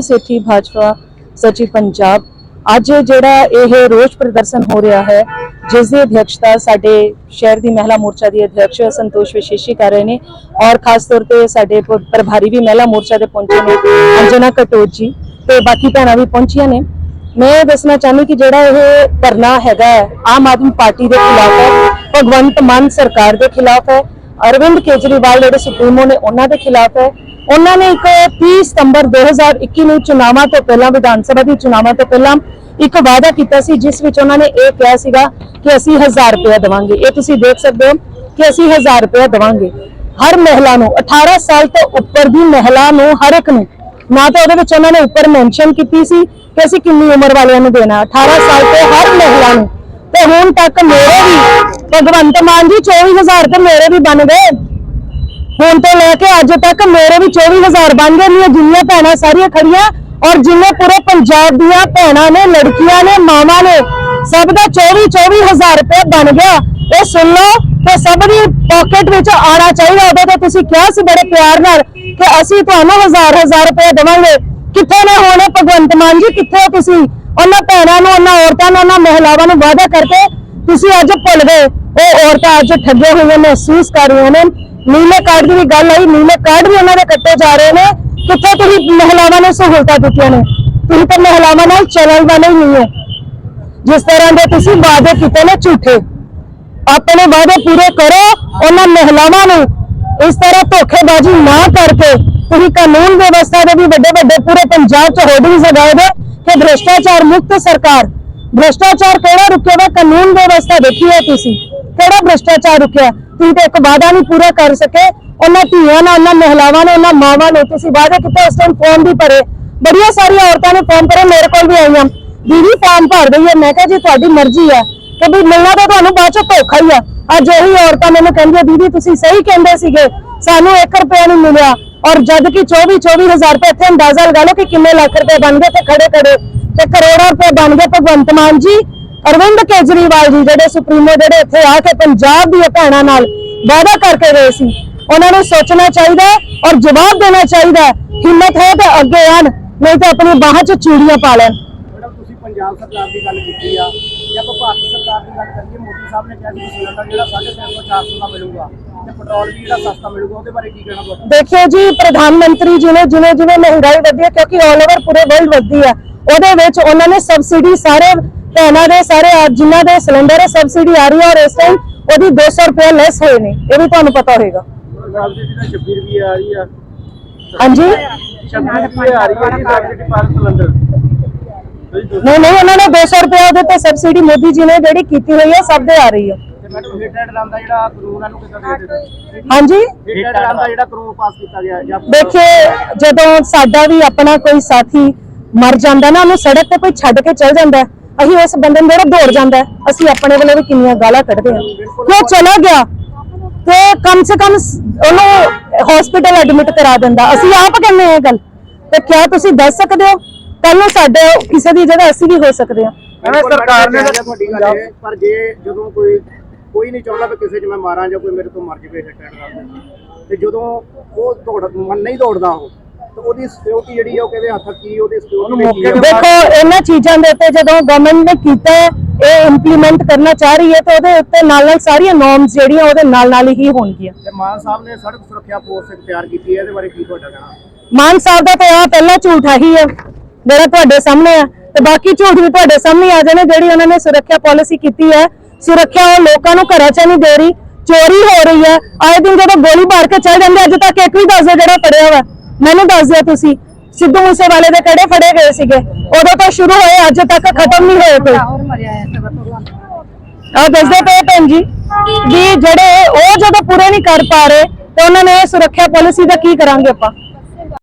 ਮੈਂ ਮੀਨੂ ਸੇਠੀ ਭਾਜਪਾ ਸਚਿਵ ਪੰਜਾਬ। ਅੱਜ ਜਿਹੜਾ ਇਹ ਰੋਸ ਪ੍ਰਦਰਸ਼ਨ ਹੋ ਰਿਹਾ ਹੈ ਜਿਸ ਦੀ ਅਧਿਕਸ਼ਤਾ ਸਾਡੇ ਸ਼ਹਿਰ ਦੀ ਮਹਿਲਾ ਮੋਰਚਾ ਦੀ ਅਧਿਕਸ਼ ਸੰਤੋਸ਼ ਵਿਸ਼ੇਸ਼ੀ ਕਰ ਰਹੇ ਨੇ ਔਰ ਖਾਸ ਤੌਰ ਤੇ ਸਾਡੇ ਪ- ਪ੍ਰਭਾਰੀ ਵੀ ਮਹਿਲਾ ਮੋਰਚਾ ਦੇ ਪਹੁੰਚੇ ਨੇ ਅੰਜਨਾ ਕਟੋਚ ਜੀ ਤੇ ਬਾਕੀ ਭੈਣਾਂ ਵੀ ਪਹੁੰਚੀਆਂ ਨੇ। ਮੈਂ ਇਹ ਦੱਸਣਾ ਚਾਹੁੰਦੀ ਕਿ ਜਿਹੜਾ ਇਹ ਧਰਨਾ ਹੈਗਾ ਹੈ, ਆਮ ਆਦਮੀ ਪਾਰਟੀ ਦੇ ਖਿਲਾਫ ਹੈ ਭਗਵੰਤ ਮਾਨ ਸਰਕਾਰ ਦੇ ਖਿਲਾਫ ਹੈ ਅਰਵਿੰਦ ਕੇਜਰੀਵਾਲ ਜਿਹੜੇ ਸੁਪਰੀਮੋ ਨੇ ਉਹਨਾਂ ਦੇ ਖਿਲਾਫ ਹੈ ਉਹਨਾਂ ਨੇ ਇੱਕ 30 ਸਤੰਬਰ 2021 ਨੂੰ ਚੁਣਾਵਾਂ ਤੋਂ ਪਹਿਲਾਂ, ਵਿਧਾਨ ਸਭਾ ਦੀ ਚੁਣਾਵਾਂ ਤੋਂ ਪਹਿਲਾਂ ਇੱਕ ਵਾਅਦਾ ਕੀਤਾ ਸੀ, ਜਿਸ ਵਿੱਚ ਉਹਨਾਂ ਨੇ ਇਹ ਕਿਹਾ ਸੀਗਾ ਕਿ ਅਸੀਂ 1000 ਰੁਪਏ ਦੇਵਾਂਗੇ। ਇਹ ਤੁਸੀਂ ਦੇਖ ਸਕਦੇ ਹੋ ਕਿ ਅਸੀਂ 1000 ਰੁਪਏ ਦੇਵਾਂਗੇ। ਹਰ ਮਹਿਲਾ ਨੂੰ 18 ਸਾਲ ਤੋਂ ਉੱਪਰ ਦੀ ਮਹਿਲਾ ਨੂੰ, ਹਰ ਇੱਕ ਨੂੰ, ਨਾ ਤਾਂ ਉਹਦੇ ਵਿੱਚ ਉਹਨਾਂ ਨੇ ਉੱਪਰ ਮੈਂਸ਼ਨ ਕੀਤੀ ਸੀ ਕਿ ਅਸੀਂ ਕਿੰਨੀ ਉਮਰ ਵਾਲਿਆਂ ਨੂੰ ਦੇਣਾ। 18 ਸਾਲ ਤੋਂ ਹਰ ਮਹਿਲਾ ਨੂੰ। ਤੇ ਹੁਣ ਤੱਕ ਮੇਰੇ ਵੀ, ਭਗਵੰਤ ਮਾਨ ਜੀ 24000 ਤੇ ਮੇਰੇ ਵੀ ਬਣ ਗਏ। ਹੁਣ ਤੋਂ ਲੈ ਕੇ ਅੱਜ ਤੱਕ ਮੇਰੇ ਵੀ 24000 ਬਣ ਗਏ ਨੇ ਜਿੰਨੀਆਂ ਭੈਣਾਂ ਸਾਰੀਆਂ ਖੜੀਆਂ ਔਰ ਜਿੰਨੇ ਪੂਰੇ ਪੰਜਾਬ ਦੀਆਂ ਭੈਣਾਂ ਨੇ, ਲੜਕੀਆਂ ਨੇ, ਮਾਵਾਂ ਨੇ, ਸਭ ਦਾ 24 24000 ਰੁਪਏ ਬਣ ਗਿਆ। ਇਹ ਸੁਣ ਲਓ ਤੇ ਸਭ ਦੀ ਪਾਕਟ ਵਿੱਚ ਆਣਾ ਚਾਹੀਦਾ ਉਦੋਂ ਤਾਂ ਤੁਸੀਂ ਕਿਹਾ ਸੀ ਬੜੇ ਪਿਆਰ ਨਾਲ ਕਿ ਅਸੀਂ ਤੁਹਾਨੂੰ ਹਜ਼ਾਰ ਹਜ਼ਾਰ ਰੁਪਏ ਦੇਵਾਂਗੇ। ਕਿੱਥੇ ਨੇ ਹੋਣੇ ਭਗਵੰਤ ਮਾਨ ਜੀ? ਕਿੱਥੇ ਤੁਸੀਂ? ਉਹਨਾਂ ਭੈਣਾਂ ਨੂੰ, ਉਹਨਾਂ ਔਰਤਾਂ ਨੂੰ, ਉਹਨਾਂ ਮਹਿਲਾਵਾਂ ਨੂੰ ਵਾਅਦਾ ਕਰਕੇ ਤੁਸੀਂ ਅੱਜ ਭੁੱਲ ਗਏ। ਉਹ ਔਰਤਾਂ ਅੱਜ ਠੱਗੇ ਹੋਈਆਂ, ਮਹਿਸੂਸ ਕਰ ਰਹੀਆਂ ਨੇ। ਨੀਲੇ ਕਾਰਡ ਦੀ ਵੀ ਗੱਲ ਆਈ, ਨੀਲੇ ਕਾਰਡ ਵੀ ਉਹਨਾਂ ਦੇ ਕੱਟੇ ਜਾ ਰਹੇ ਨੇ। ਕਿੱਥੇ ਤੁਸੀਂ ਮਹਿਲਾਵਾਂ ਨੂੰ ਸਹੂਲਤਾਂ ਦਿੱਤੀਆਂ ਨੇ? ਤੁਸੀਂ ਤਾਂ ਮਹਿਲਾਵਾਂ ਨਾਲ ਚੱਲਣ ਵਾਲੇ ਨਹੀਂ ਹੋ। ਜਿਸ ਤਰ੍ਹਾਂ ਦੇ ਤੁਸੀਂ ਵਾਅਦੇ ਕੀਤੇ ਨੇ ਝੂਠੇ। ਆਪਣੇ ਵਾਅਦੇ ਪੂਰੇ ਕਰੋ, ਉਹਨਾਂ ਮਹਿਲਾਵਾਂ ਨੂੰ ਇਸ ਤਰ੍ਹਾਂ ਧੋਖੇਬਾਜ਼ੀ ਨਾ ਕਰਕੇ ਤੁਸੀਂ ਕਾਨੂੰਨ ਵਿਵਸਥਾ ਦੇ ਵੀ ਵੱਡੇ ਵੱਡੇ ਪੂਰੇ ਪੰਜਾਬ 'ਚ ਹੋਰਡਿੰਗਸ ਲਗਾਏ ਦੇ ਕਿ ਭ੍ਰਿਸ਼ਟਾਚਾਰ ਮੁਕਤ ਸਰਕਾਰ, ਭ੍ਰਿਸ਼ਟਾਚਾਰ ਕਿਹੜਾ ਰੁਕਿਆ ਵਾ? ਕਾਨੂੰਨ ਵਿਵਸਥਾ ਦੇਖੀ ਹੈ ਤੁਸੀਂ। ਕਿਹੜਾ ਭ੍ਰਿਸ਼ਟਾਚਾਰ ਰੁਕਿਆ? ਤੁਸੀਂ ਤੇ ਇੱਕ ਵਾਅਦਾ ਨਹੀਂ ਪੂਰਾ ਕਰ ਸਕੇ। ਉਹਨਾਂ ਧੀਆਂ ਨਾਲ, ਉਹਨਾਂ ਮਹਿਲਾਵਾਂ ਨੂੰ ਉਹਨਾਂ ਮਾਵਾਂ ਨੂੰ ਤੁਸੀਂ ਵਾਅਦੇ ਕੀਤੇ, ਉਸ ਟਾਈਮ ਫਾਰਮ ਵੀ ਭਰੇ। ਬੜੀਆਂ ਸਾਰੀਆਂ ਔਰਤਾਂ ਨੇ ਫਾਰਮ ਭਰੇ, ਮੇਰੇ ਕੋਲ ਵੀ ਆਈਆਂ। ਦੀਦੀ ਫਾਰਮ ਭਰ ਦਈਏ। ਮੈਂ ਕਿਹਾ, ਜੀ ਤੁਹਾਡੀ ਮਰਜ਼ੀ ਆ ਕਿ ਵੀ ਮਿਲਣਾ ਤਾਂ ਤੁਹਾਨੂੰ ਬਾਅਦ ਚ ਧੋਖਾ ਹੀ ਆ। ਅੱਜ ਉਹੀ ਔਰਤਾਂ ਮੈਨੂੰ ਕਹਿੰਦੀਆਂ, ਦੀਦੀ, ਤੁਸੀਂ ਸਹੀ ਕਹਿੰਦੇ ਸੀਗੇ। ਸਾਨੂੰ 1 ਰੁਪਿਆ ਨਹੀਂ ਮਿਲਿਆ। ਔਰ ਜਦ ਕਿ 24 24000 ਰੁਪਏ ਇੱਥੇ ਅੰਦਾਜ਼ਾ ਲਗਾ ਲਓ ਕਿ ਕਿੰਨੇ ਲੱਖ ਰੁਪਏ ਬਣ ਗਏ ਤੇ ਖੜੇ ਖੜੇ ਤੇ ਕਰੋੜਾਂ ਰੁਪਏ ਬਣ ਗਏ। ਭਗਵੰਤ ਮਾਨ ਜੀ ਅਰਵਿੰਦ ਕੇਜਰੀਵਾਲ ਜੀ ਜਿਹੜੇ ਸੁਪਰੀਮੋ ਜਿਹੜੇ ਇੱਥੇ ਆ ਕੇ ਪੰਜਾਬ ਦੀਆਂ ਭੈਣਾਂ ਨਾਲ ਵਾਅਦਾ ਕਰਕੇ ਗਏ ਸੀ ਉਹਨਾਂ ਨੂੰ ਸੋਚਣਾ ਚਾਹੀਦਾ ਔਰ ਜਵਾਬ ਦੇਣਾ ਚਾਹੀਦਾ। ਹਿੰਮਤ ਹੈ ਤਾਂ ਅੱਗੇ ਆਣ ਨਹੀਂ ਤਾਂ ਆਪਣੀ ਬਾਹਾਂ 'ਚ ਚੂੜੀਆਂ ਪਾ ਲੈਣ ਤੁਸੀਂ ਪੰਜਾਬ ਸਰਕਾਰ ਦੀ ਗੱਲ ਕੀਤੀ ਆ ਜੇ ਆਪਾਂ ਭਾਰਤ ਸਰਕਾਰ ਦੀ ਗੱਲ ਕਰੀਏ ਮੋਦੀ ਸਾਹਿਬ ਨੇ ਕਿਹਾ ਸੀ ਕਿ ਸਿਲੰਡਰ ਜਿਹੜਾ 350 400 ਦਾ ਮਿਲੂਗਾ ਤੇ ਪੈਟਰੋਲ ਵੀ ਜਿਹੜਾ ਸਸਤਾ ਮਿਲੂਗਾ ਉਹਦੇ ਬਾਰੇ ਕੀ ਕਹਿਣਾ ਤੁਹਾਡਾ ਦੇਖਿਓ ਜੀ ਪ੍ਰਧਾਨ ਮੰਤਰੀ ਜੀ ਨੇ ਜਿਵੇਂ ਜਿਵੇਂ ਮਹਿੰਗਾਈ ਵਧੀ ਹੈ ਕਿਉਂਕਿ 올 ਓਵਰ ਪੂਰੇ ਵਰਲਡ ਵਧੀ ਹੈ ਉਹਦੇ ਵਿੱਚ ਉਹਨਾਂ ਨੇ ਸਬਸਿਡੀ ਸਾਰੇ ਭੈਣਾਂ ਦੇ ਸਾਰੇ ਜਿਨ੍ਹਾਂ ਦੇ ਸਿਲੰਡਰ ਹੈ ਸਬਸਿਡੀ ਆ ਰਹੀ ਹੈ ਔਰ ਇਸ ਟਾਈਮ ਉਹਦੀ 200 ਰੁਪਏ ਲੈਸ ਹੋਏ ਨੇ ਇਹ ਵੀ ਤੁਹਾਨੂੰ ਪਤਾ ਹੋਵੇਗਾ ਸਬਸਿਡੀ ਦਾ 26 ਰੁਪਏ ਆ ਰਹੀ ਆ। ਹਾਂਜੀ? 26 ਰੁਪਏ ਆ ਰਹੀ ਹੈ ਜੀ ਸਬਸਿਡੀ ਪਰ ਸਿਲੰਡਰ। ਨਹੀਂ ਨਹੀਂ ਉਹਨਾਂ ਨੇ 200 ਰੁਪਏ ਉਹਦੇ ਤੇ ਸਬਸਿਡੀ ਮੋਦੀ ਜੀ ਨੇ ਜਿਹੜੀ ਕੀਤੀ ਹੋਈ ਹੈ ਸਭ ਦੇ ਆ ਰਹੀ ਹੈ ਮੈਡਮ ਹਿੱਟ ਐਂਡ ਰਨ ਦਾ ਜਿਹੜਾ ਕਾਨੂੰਨ ਇਹਨੂੰ ਕਿੱਦਾਂ ਦੇ ਦਿੱਤਾ? ਹਾਂਜੀ? ਹਿੱਟ ਐਂਡ ਰਨ ਦਾ ਜਿਹੜਾ ਕਾਨੂੰਨ ਪਾਸ ਕੀਤਾ ਗਿਆ ਜਾਂ ਦੇਖਿਏ ਜਦੋਂ ਸਾਡਾ ਵੀ ਆਪਣਾ ਕੋਈ ਸਾਥੀ ਮਰ ਜਾਂਦਾ ਨਾ ਉਹਨੂੰ ਸੜਕ ਤੇ ਕੋਈ ਛੱਡ ਕੇ ਚਲ ਜਾਂਦਾ ਅਸੀਂ ਉਸ ਬੰਦੇ ਨੂੰ ਜਿਹੜਾ ਦੌੜ ਜਾਂਦਾ ਹੈ, ਅਸੀਂ ਆਪਣੇ ਵੱਲੋਂ ਵੀ ਕਿੰਨੀਆਂ ਗਾਲਾਂ ਕੱਢਦੇ ਹਾਂ। ਕਿ ਉਹ ਚਲਾ ਗਿਆ। ਤੇ ਕਮ ਸੇ ਕਮ ਸ- ਉਹਨੂੰ ਹਸਪੀਟਲ ਐਡਮਿਟ ਕਰਾ ਦਿੰਦਾ। ਅਸੀਂ ਆਪ ਕਹਿੰਦੇ ਹਾਂ ਇਹ ਗੱਲ। ਤੇ ਕਿਆ ਤੁਸੀਂ ਦੱਸ ਸਕਦੇ ਹੋ? ਕੱਲ ਨੂੰ ਸਾਡੇ ਕਿਸੇ ਦੀ ਜਗ੍ਹਾ ਅਸੀਂ ਵੀ ਹੋ ਸਕਦੇ ਹਾਂ। ਐਵੇਂ ਸਰਕਾਰ ਨੇ ਤੁਹਾਡੀ ਗੱਲ ਇਹ ਪਰ ਜੇ ਜਦੋਂ ਕੋਈ ਕੋਈ ਨਹੀਂ ਚਾਹੁੰਦਾ ਵੀ ਕਿਸੇ 'ਚ ਮੈਂ ਮਾਰਾਂ ਜਾਂ ਕੋਈ ਮੇਰੇ ਤੋਂ ਮਰ ਜਾਵੇ ਹਿੱਟ ਐਂਡ ਰਨ ਤੇ ਜਦੋਂ ਉਹ ਦੌੜ ਮਨ ਨਹੀਂ ਦੌੜਦਾ ਉਹ ਤੇ ਉਹਦੀ ਸਿਕਿਉਰਿਟੀ ਜਿਹੜੀ ਆ ਉਹ ਕਿਹਦੇ ਹੱਥ ਕੀ ਉਹਦੀ ਸਿਕਿਉਰਿਟੀ ਕੀ ਆ? ਦੇਖੋ ਇਹਨਾਂ ਚੀਜ਼ਾਂ ਦੇ ਉੱਤੇ ਜਦੋਂ ਗਵਰਨਮੈਂਟ ਨੇ ਕੀਤਾ ਇਹ ਇੰਪਲੀਮੈਂਟ ਕਰਨਾ ਚਾਹ ਰਹੀ ਹੈ ਤਾਂ ਉਹਦੇ ਉੱਤੇ ਨਾਲ ਨਾਲ ਸਾਰੀਆਂ ਨੋਰਮਸ ਜਿਹੜੀਆਂ ਉਹਦੇ ਨਾਲ ਨਾਲ ਹੀ ਹੋਣਗੀਆਂ। ਤੇ ਮਾਨ ਸਾਹਿਬ ਨੇ ਸੜਕ ਸੁਰੱਖਿਆ ਫੋਰਸ ਇੱਕ ਤਿਆਰ ਕੀਤੀ ਹੈ ਇਹਦੇ ਬਾਰੇ ਕੀ ਤੁਹਾਡਾ ਕਹਿਣਾ? ਮਾਨ ਸਾਹਿਬ ਦਾ ਤਾਂ ਆ ਪਹਿਲਾ ਝੂਠ ਆਹੀ ਹੈ ਜਿਹੜਾ ਤੁਹਾਡੇ ਸਾਹਮਣੇ ਆ। ਤੇ ਬਾਕੀ ਝੂਠ ਵੀ ਤੁਹਾਡੇ ਸਾਹਮਣੇ ਆ ਜਾਣੇ ਜਿਹੜੀ ਉਹਨਾਂ ਨੇ ਸੁਰੱਖਿਆ ਪਾਲਿਸੀ ਕੀਤੀ ਹੈ। ਸੁਰੱਖਿਆ ਉਹ ਲੋਕਾਂ ਨੂੰ ਘਰਾਂ 'ਚ ਨਹੀਂ ਦੇ ਰਹੀ ਚੋਰੀ ਹੋ ਰਹੀ ਹੈ। ਆਏ ਦਿਨ ਜਦੋਂ ਗੋਲੀ ਮਾਰ ਕੇ ਚੱਲ ਜਾਂਦੇ ਅੱਜ ਤੱਕ ਇੱਕ ਵੀ ਦੱਸ ਦਿਓ ਜਿਹੜਾ ਫੜਿਆ ਹੋਇਆ ਮੈਨੂੰ ਦੱਸ ਦਿਓ ਤੁਸੀਂ ਸਿੱਧੂ ਮੂਸੇਵਾਲੇ ਦੇ ਕਿਹੜੇ ਫੜੇ ਗਏ ਸੀਗੇ? ਉਦੋਂ ਤੋਂ ਸ਼ੁਰੂ ਹੋਏ ਅੱਜ ਤੱਕ ਖਤਮ ਨਹੀਂ ਹੋਏ ਕੋਈ। ਆ ਦੱਸਦੇ ਪਏ ਭੈਣ ਜੀ ਵੀ ਜਿਹੜੇ ਉਹ ਜਦੋਂ ਪੂਰੇ ਨਹੀਂ ਕਰ ਪਾ ਰਹੇ ਤੇ ਉਹਨਾਂ ਨੇ ਸੁਰੱਖਿਆ ਪਾਲਿਸੀ ਦਾ ਕੀ ਕਰਾਂਗੇ ਆਪਾਂ?